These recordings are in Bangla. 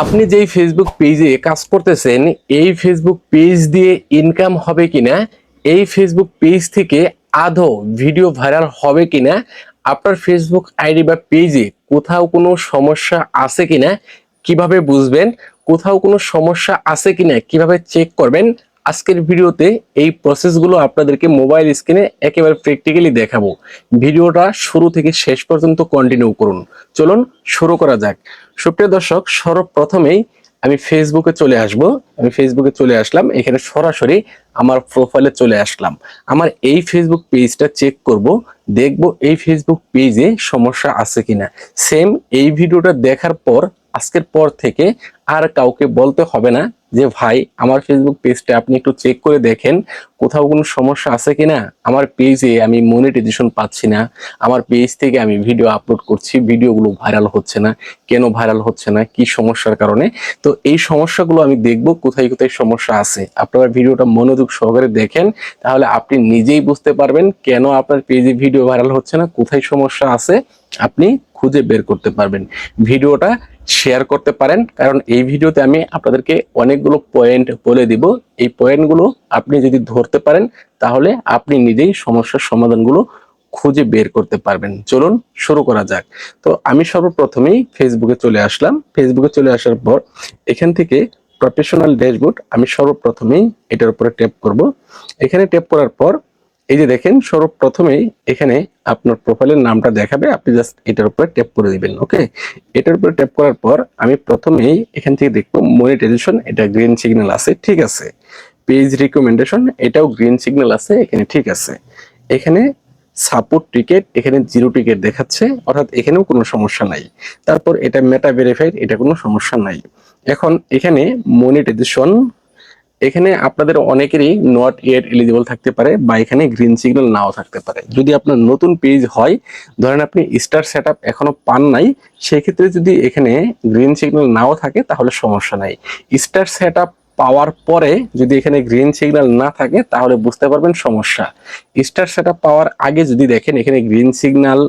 আপনি যেই ফেসবুক পেজে কাজ করতেছেন, এই ফেসবুক পেজ দিয়ে ইনকাম হবে কিনা, এই ফেসবুক পেজ থেকে আধো ভিডিও ভাইরাল হবে কিনা, আপনার ফেসবুক আইডি বা পেজে কোথাও কোনো সমস্যা আছে কিনা, কীভাবে বুঝবেন, কোথাও কোনো সমস্যা আছে কিনা, কীভাবে চেক করবেন আজকের ভিডিওতে এই প্রসেসগুলো আপনাদেরকে মোবাইল স্ক্রিনে একেবারে প্র্যাকটিক্যালি দেখাবো। ভিডিওটা শুরু থেকে শেষ পর্যন্ত কন্টিনিউ করুন। চলুন শুরু করা যাক। সুপ্রিয় দর্শক, সর্বপ্রথমেই আমি ফেসবুকে চলে আসব। আমি ফেসবুকে চলে আসলাম। এখানে সরাসরি আমার প্রোফাইলে চলে আসলাম। আমার এই ফেসবুক পেজটা চেক করব। দেখব এই ফেসবুক পেজে সমস্যা আছে কিনা। সেম এই ভিডিওটা দেখার পর আজকের পর থেকে আর কাউকে বলতে হবে না যে, ভাই, আমার ফেসবুক পেজটা আপনি একটু চেক করে দেখেন, কোথাও কোনো সমস্যা আছে কিনা? আমার পেজে আমি মনিটাইজেশন পাচ্ছি না। আমার পেজ থেকে আমি ভিডিও আপলোড করছি ভিডিওগুলো ভাইরাল হচ্ছে না। কেন ভাইরাল হচ্ছে না? কি সমস্যার কারণে? তো এই সমস্যাগুলো আমি দেখব কোথায় কোথায় সমস্যা আছে। আপনারা ভিডিওটা মনোযোগ সহকারে দেখেন, তাহলে আপনি নিজেই বুঝতে পারবেন কেন আপনার পেজে ভিডিও ভাইরাল হচ্ছে না, কোথায় সমস্যা আছে। আপনি খুঁজে বের করতে পারবেন। ভিডিওটা শেয়ার করতে পারেন, কারণ এই ভিডিওতে আমি আপনাদেরকে অনেকগুলো পয়েন্ট বলে দিব। এই পয়েন্টগুলো আপনি যদি ধরতে পারেন, তাহলে আপনি নিজেই সমস্যার সমাধানগুলো খুঁজে বের করতে পারবেন। চলুন শুরু করা যাক। তো আমি সর্বপ্রথমেই ফেসবুকে চলে আসলাম। ফেসবুকে চলে আসার পর এখান থেকে প্রফেশনাল ড্যাশবোর্ড আমি সর্বপ্রথমেই এটার উপরে ট্যাপ করব। এখানে ট্যাপ করার পর এই যে দেখেন সর্বপ্রথমেই এখানে আপনার প্রোফাইলের নামটা দেখাবে। আপনি জাস্ট এটার উপরে ট্যাপ করে দিবেন ওকে এটার উপরে ট্যাপ করার পর আমি প্রথমেই এখান থেকে দেখব মনিটাইজেশন এটা গ্রিন সিগন্যাল আছে, ঠিক আছে? পেজ রিকমেন্ডেশন এটাও গ্রিন সিগন্যাল আছে, এখানে ঠিক আছে। এখানে সাপোর্ট টিকেট এখানে জিরো টিকেট দেখাচ্ছে, অর্থাৎ এখানেও কোনো সমস্যা নাই। তারপর এটা মেটা ভেরিফাইড এটা কোনো সমস্যা নাই। এখন এখানে মনিটাইজেশন এখানে আপনাদের অনেকেরই নট ইয়েট এলিজিবল থাকতে পারে বা এখানে গ্রিন সিগন্যাল নাও থাকতে পারে। যদি আপনার নতুন পেজ হয়, ধরেন আপনি স্টার সেট আপ এখনও পান নাই, সেক্ষেত্রে যদি এখানে গ্রিন সিগন্যাল নাও থাকে, তাহলে সমস্যা নাই। স্টার সেট আপ পাওয়ার পরে যদি এখানে গ্রিন সিগন্যাল না থাকে, তাহলে বুঝতে পারবেন সমস্যা। স্টার সেট আপ পাওয়ার আগে যদি দেখেন এখানে গ্রিন সিগন্যাল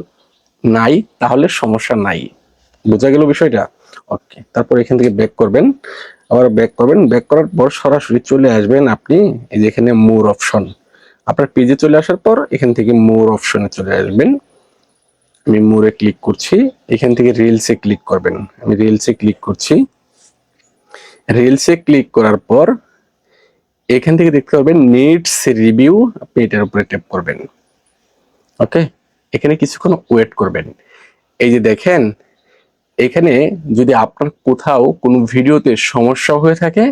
নাই, তাহলে সমস্যা নাই। বোঝা গেল বিষয়টা? ওকে তারপর এখান থেকে ব্যাক করবেন। আবার ব্যাক করবেন। ব্যাক করার পর সরাসরি চলে আসবেন আপনি। এই যে এখানে মোর অপশন আপনার পেজে চলে আসার পর এখান থেকে মোর অপশনে চলে আসবেন। আমি মোরে ক্লিক করছি। এখান থেকে রিলসে ক্লিক করবেন। আমি রিলসে ক্লিক করছি। রিলসে ক্লিক করার পর এখান থেকে দেখতে পাবেন নিডস রিভিউ আপনি এটার উপরে ট্যাপ করবেন। ওকে এখানে কিছুক্ষণ ওয়েট করবেন। এই যে দেখেন এখানে যদি আপনার কোথাও কোনো ভিডিওতে সমস্যা হয়ে থাকে,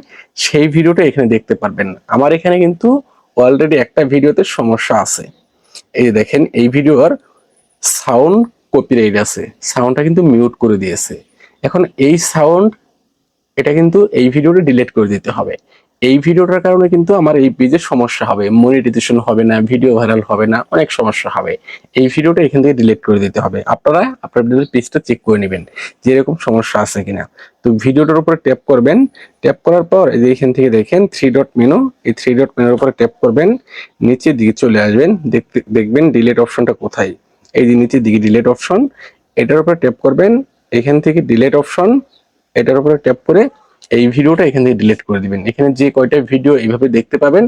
সেই ভিডিওটা এখানে দেখতে পারবেন। আমার এখানে কিন্তু অলরেডি একটা ভিডিওতে সমস্যা আছে। এই দেখেন, এই ভিডিওর সাউন্ড কপিরাইট আছে। সাউন্ডটা কিন্তু মিউট করে দিয়েছে। এখন এই সাউন্ড এটা কিন্তু এই ভিডিওটা ডিলিট করে দিতে হবে। এই ভিডিওটার কারণে কিন্তু আমার এই পেজে সমস্যা হবে মনিটাইজেশন হবে না ভিডিও ভাইরাল হবে না, অনেক সমস্যা হবে। এই ভিডিওটা এখান থেকে ডিলিট করে দিতে হবে। আপনারা আপনাদের পেজটা চেক করে নেবেন যে এরকম সমস্যা আছে কিনা। তো ভিডিওটার উপরে ট্যাপ করবেন। ট্যাপ করার পর এই যে এখান থেকে দেখেন থ্রি ডট মেনু এই থ্রি ডট মেনুর উপরে ট্যাপ করবেন। নিচের দিকে চলে আসবেন, দেখতে, দেখবেন ডিলিট অপশনটা কোথায়? এই যে নিচের দিকে ডিলিট অপশন এটার উপরে ট্যাপ করবেন। এখান থেকে ডিলিট অপশন এটার উপরে ট্যাপ করে এই ভিডিওটা এখান থেকে ডিলিট করে দিবেন। এখানে যে কয়টা ভিডিও এইভাবে দেখতে পাবেন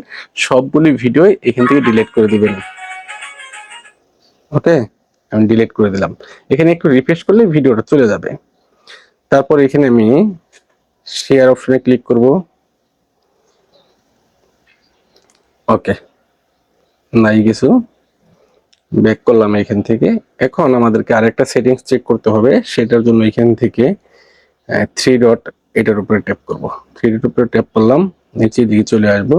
সবগুলি ভিডিও এখান থেকে ডিলিট করে দিবেন। ওকে আমি ডিলিট করে দিলাম। এখানে একটু রিফ্রেশ করলে ভিডিওটা চলে যাবে। তারপর এখানে আমি শেয়ার অপশনে ক্লিক করব। ওকে নাই কিছু। ব্যাক করলাম এখান থেকে। এখন আমাদেরকে আরেকটা সেটিংস চেক করতে হবে। সেটার জন্য এখান থেকে থ্রি ডট এটার উপরে ট্যাপ করব। থ্রি ডট উপরে ট্যাপ করলাম নিচে দিকে চলে আসব।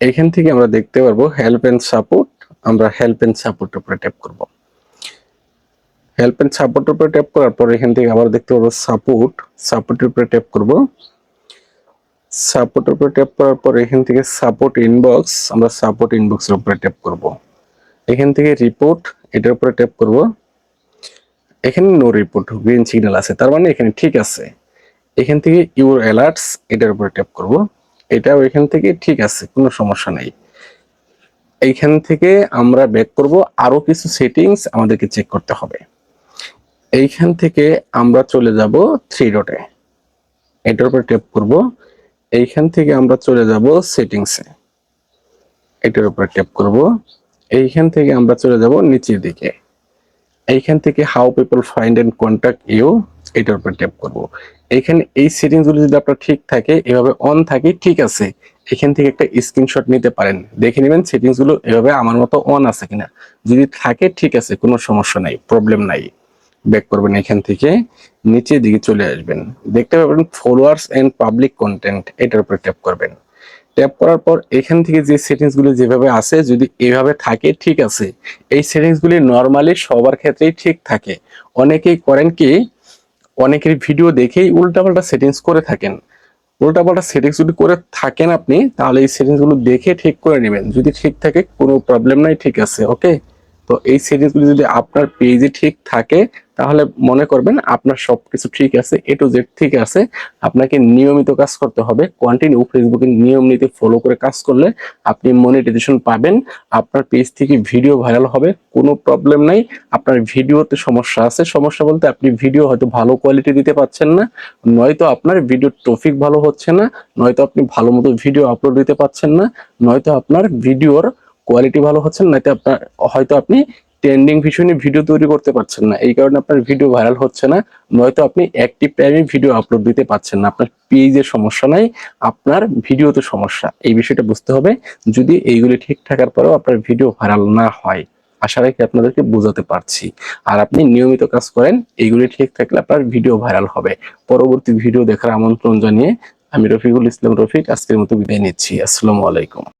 এখান থেকে আমরা দেখতে পারব হেল্প এন্ড সাপোর্ট আমরা হেল্প এন্ড সাপোর্ট উপরে ট্যাপ করব। হেল্প এন্ড সাপোর্ট উপরে ট্যাপ করার পর এখান থেকে আবার দেখতে পারব সাপোর্ট সাপোর্টের উপরে ট্যাপ করব। সাপোর্টের উপরে ট্যাপ করার পর এখান থেকে সাপোর্ট ইনবক্স আমরা সাপোর্ট ইনবক্সের উপরে ট্যাপ করব। এখান থেকে রিপোর্ট এটার উপরে ট্যাপ করব। এখানে নো রিপোর্ট গ্রিন সিগন্যাল আছে। তার মানে এখানে ঠিক আছে। এখান থেকে ইউর অ্যালার্টস এটার উপরে ট্যাপ করব। এটাও এখান থেকে ঠিক আছে, কোনো সমস্যা নেই। এইখান থেকে আমরা ব্যাক করব, আরও কিছু সেটিংস আমাদেরকে চেক করতে হবে। এইখান থেকে আমরা চলে যাব থ্রি ডটে এটার উপর ট্যাপ করব। এইখান থেকে আমরা চলে যাব সেটিংসে এটার উপর ট্যাপ করব। এইখান থেকে আমরা চলে যাব নিচের দিকে। এইখান থেকে how people find and contact you এটার উপর ট্যাপ করব। এইখানে এই সেটিংসগুলো যদি আপনার ঠিক থাকে, এভাবে অন থাকে, ঠিক আছে। এখান থেকে একটা স্ক্রিনশট নিতে পারেন। দেখে নেবেন সেটিংসগুলো এভাবে আমার মতো অন আছে কিনা। যদি থাকে, ঠিক আছে, কোনো সমস্যা নাই প্রবলেম নাই। ব্যাক করবেন এখান থেকে নিচের দিকে চলে আসবেন। দেখতে পাবেন ফলোয়ার্স এন্ড পাবলিক কন্টেন্ট এটার উপর ট্যাপ করবেন। ট্যাপ করার পর এখান থেকে যে সেটিংসগুলো যেভাবে আছে, যদি এভাবে থাকে, ঠিক আছে। এই সেটিংস গুলি নর্মালি সবার ক্ষেত্রেই ঠিক থাকে। অনেকেই করেন কি অনেকের ভিডিও দেখেই উল্টাপাল্টা সেটিংস করে থাকেন। উল্টাপাল্টা সেটিংস যদি করে থাকেন আপনি, তাহলে এই সেটিংসগুলো দেখে ঠিক করে নেবেন। যদি ঠিক থাকে, কোনো প্রবলেম নাই, ঠিক আছে ওকে তো এই সিরিজগুলি যদি আপনার পেজে ঠিক থাকে, তাহলে মনে করবেন আপনার সবকিছু ঠিক আছে এ টু জেড ঠিক আছে। আপনাকে নিয়মিত কাজ করতে হবে। কন্টিনিউ ফেসবুকে নিয়ম নীতি ফলো করে কাজ করলে আপনি মনিটাইজেশন পাবেন। আপনার পেজ থেকে ভিডিও ভাইরাল হবে, কোনো প্রবলেম নাই। আপনার ভিডিওতে সমস্যা আছে। সমস্যা বলতে আপনি ভিডিও হয়তো ভালো কোয়ালিটি দিতে পারছেন না, নয়তো আপনার ভিডিও টপিক ভালো হচ্ছে না, নয়তো আপনি ভালো মতো ভিডিও আপলোড দিতে পারছেন না, নয়তো আপনার ভিডিওর কোয়ালিটি ভালো হচ্ছে না নয়তো আপনার, হয়তো আপনি ট্রেন্ডিং ভীষণই ভিডিও তৈরি করতে পারছেন না। এই কারণে আপনার ভিডিও ভাইরাল হচ্ছে না নয়তো আপনি অ্যাক্টিভ টাইমে ভিডিও আপলোড দিতে পারছেন না। আপনার পেজের সমস্যা নাই, আপনার ভিডিওতে সমস্যা। এই বিষয়টা বুঝতে হবে, যদি এইগুলি ঠিক থাকার পরেও আপনার ভিডিও ভাইরাল না হয়। আশা রাখি আপনাদেরকে বোঝাতে পারছি। আর আপনি নিয়মিত কাজ করেন, এইগুলি ঠিক থাকলে আপনার ভিডিও ভাইরাল হবে। পরবর্তী ভিডিও দেখার আমন্ত্রণ জানিয়ে আমি রফিকুল ইসলাম রফিক, আজকের মতো বিদায় নিচ্ছি। আসসালামু আলাইকুম।